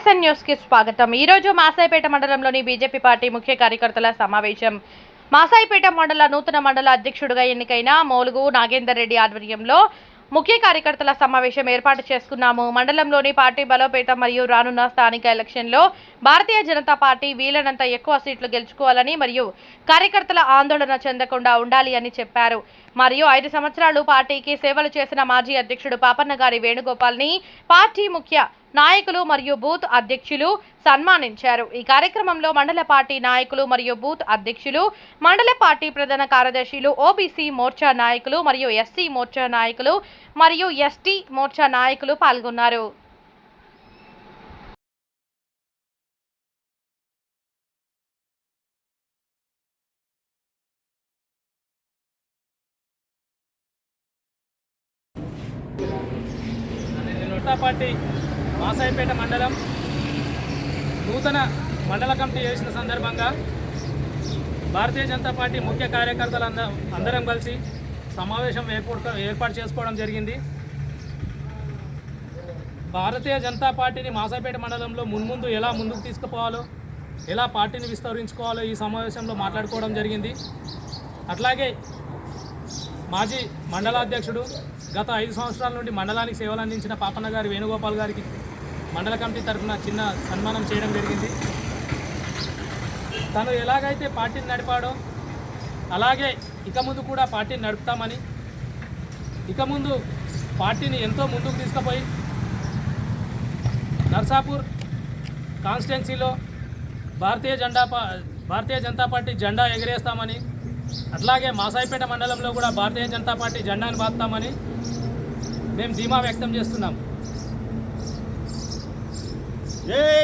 SN న్యూస్కి స్వాగతం ఈరోజు మాసాయిపేట మండలంలోని బీజేపీ పార్టీ ముఖ్య కార్యకర్తల సమావేశం. మాసాయిపేట మండల నూతన మండల అధ్యక్షుడిగా ఎన్నికైన మోలుగు నాగేందర్ రెడ్డి ఆధ్వర్యంలో ముఖ్య కార్యకర్తల సమావేశం ఏర్పాటు చేసుకున్నాము. మండలంలోని పార్టీ బలోపేతం మరియు రానున్న స్థానిక ఎలక్షన్లో భారతీయ జనతా పార్టీ వీలైనంత ఎక్కువ సీట్లు గెలుచుకోవాలని మరియు కార్యకర్తల ఆందోళన చెందకుండా ఉండాలి అని చెప్పారు. మరియు ఐదు సంవత్సరాలు పార్టీకి సేవలు చేసిన మాజీ అధ్యక్షుడు పాపన్న గారి వేణుగోపాల్ని పార్టీ ముఖ్య నాయకులు మరియు బూత్ అధ్యక్షులు సన్మానించారు. ఈ కార్యక్రమంలో మండల పార్టీ నాయకులు మరియు బూత్ అధ్యక్షులు మండల పార్టీ ప్రధాన కార్యదర్శులు ఓబీసీ మోర్చా నాయకులు మరియు ఎస్సీ మోర్చా నాయకులు మరియు ఎస్టీ మోర్చా నాయకులు పాల్గొన్నారు. పార్టీ మాసాయిపేట మండలం నూతన మండల కమిటీ చేసిన సందర్భంగా భారతీయ జనతా పార్టీ ముఖ్య కార్యకర్తలు అందరం కలిసి సమావేశం ఏర్పాటు ఏర్పాటు చేసుకోవడం జరిగింది. భారతీయ జనతా పార్టీని మాసాయిపేట మండలంలో మున్ముందు ఎలా ముందుకు తీసుకుపోవాలో ఎలా పార్టీని విస్తరించుకోవాలో ఈ సమావేశంలో మాట్లాడుకోవడం జరిగింది. అట్లాగే మాజీ మండలాధ్యక్షుడు గత ఐదు సంవత్సరాల నుండి మండలానికి సేవలు అందించిన పాపన్న గారి వేణుగోపాల్ గారికి మండల కమిటీ తరఫున చిన్న సన్మానం చేయడం జరిగింది. తను ఎలాగైతే పార్టీని నడిపాడో అలాగే ఇక ముందు కూడా పార్టీని నడుపుతామని ఇక ముందు పార్టీని ఎంతో ముందుకు తీసుకుపోయి నర్సాపూర్ కాన్స్టిట్యున్సీలో భారతీయ జెండా భారతీయ జనతా పార్టీ జెండా ఎగరేస్తామని అట్లాగే మాసాయిపేట మండలంలో కూడా భారతీయ జనతా పార్టీ జెండాను బాగుతామని మేము ధీమా వ్యక్తం చేస్తున్నాము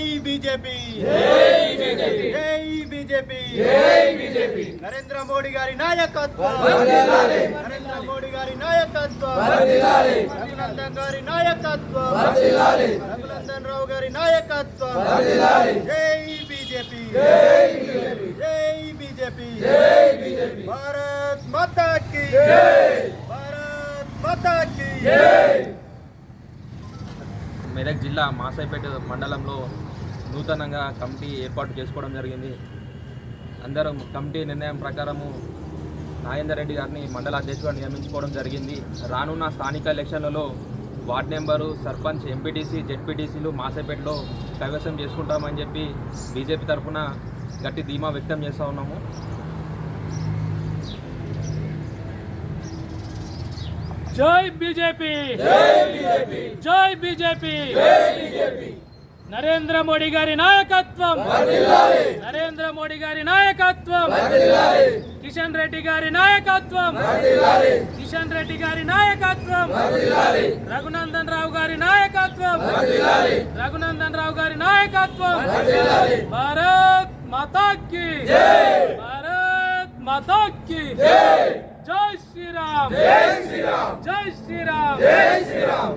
జై బీజేపీ. జై బీజేపీ. నరేంద్ర మోడీ గారి నాయకత్వం. నరేంద్ర మోడీ గారి నాయకత్వం. రఘునందన్ గారి నాయకత్వం. రఘునందన్ రావు గారి నాయకత్వం. జై బీజేపీ. జై బీజేపీ. భారత్ మాతా కి భారత్ మాతా కి మెదక్ జిల్లా మాసాయిపేట మండలంలో నూతనంగా కమిటీ ఏర్పాటు చేసుకోవడం జరిగింది. అందరం కమిటీ నిర్ణయం ప్రకారము నాగేందర్ రెడ్డి గారిని మండల అధ్యక్షుడిగా నియమించుకోవడం జరిగింది. రానున్న స్థానిక ఎలక్షన్లలో వార్డ్ నెంబరు సర్పంచ్ ఎంపీటీసీ జెడ్పీటీసీలు మాసాయిపేటలో కైవసం చేసుకుంటామని చెప్పి బీజేపీ తరఫున గట్టి ధీమా వ్యక్తం చేస్తూ ఉన్నాము. జై బీజేపీ! జై బీజేపీ! నరేంద్ర మోడీ గారి నాయకత్వం. నరేంద్ర మోడీ గారి నాయకత్వం. కిషన్ రెడ్డి గారి నాయకత్వం. కిషన్ రెడ్డి గారి నాయకత్వం. రఘునందన్ రావు గారి నాయకత్వం. రఘునందన్ రావు గారి నాయకత్వం. భారత్ మాతా భారత్ మాతా జై శ్రీరామ్ జై శ్రీరామ్ జై శ్రీరామ్. జై శ్రీరామ్.